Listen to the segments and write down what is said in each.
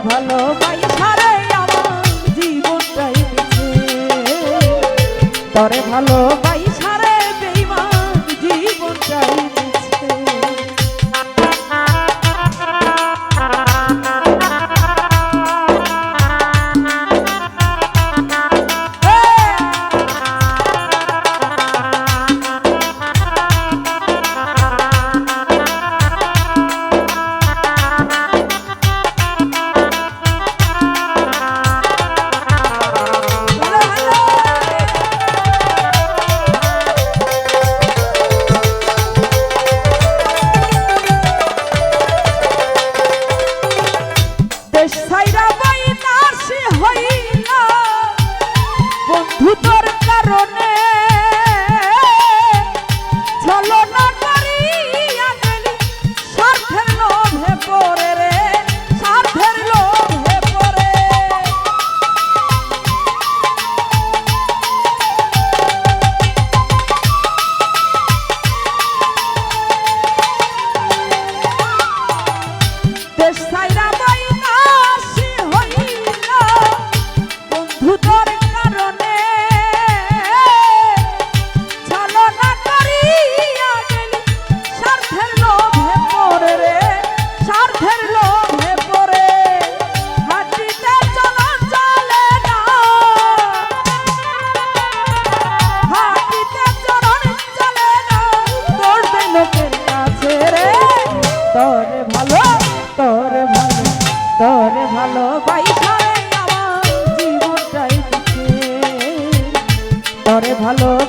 ভালোবাসারে আমার জীবনটাই তরে ভালোবাসা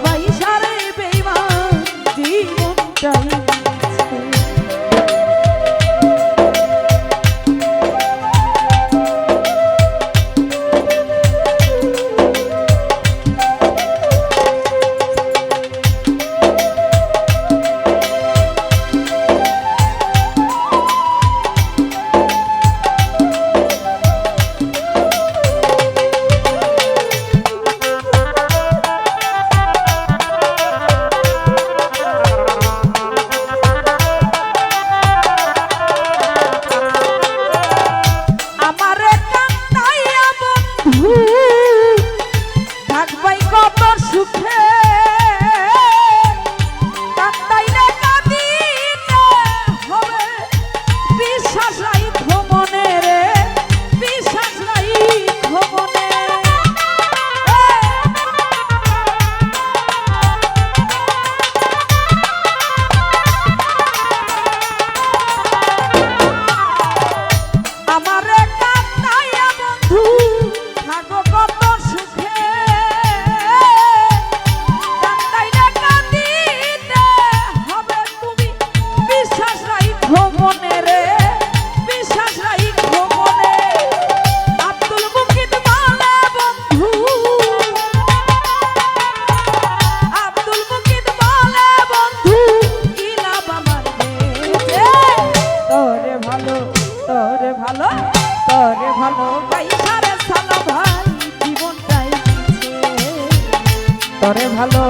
পাইসারে বেমা জীবনটাই ভালো তোর ভালো তোর ভালো পাইসারে সালো ভাই জীবনটাই তোর ভালো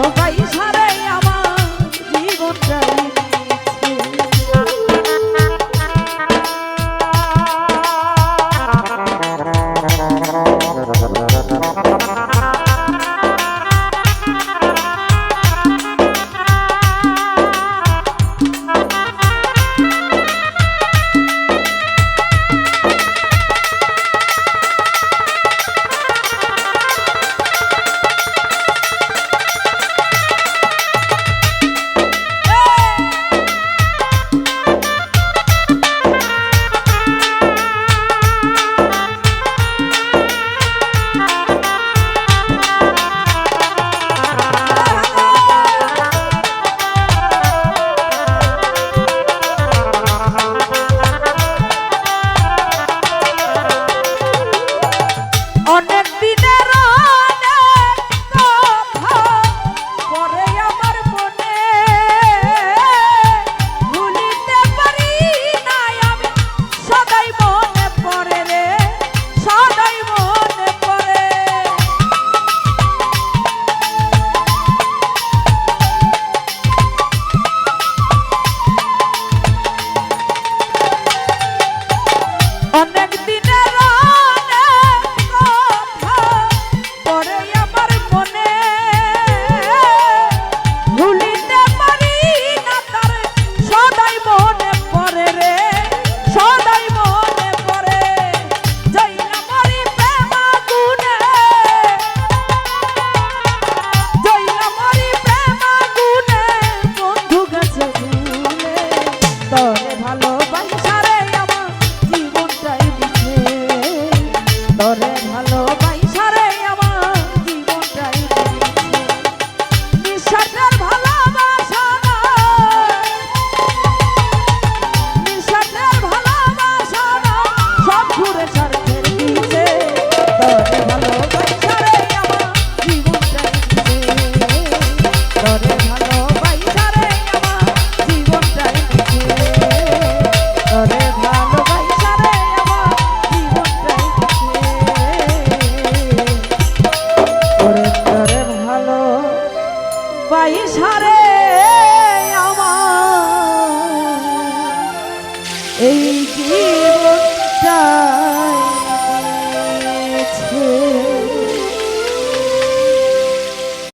বাইশ হারে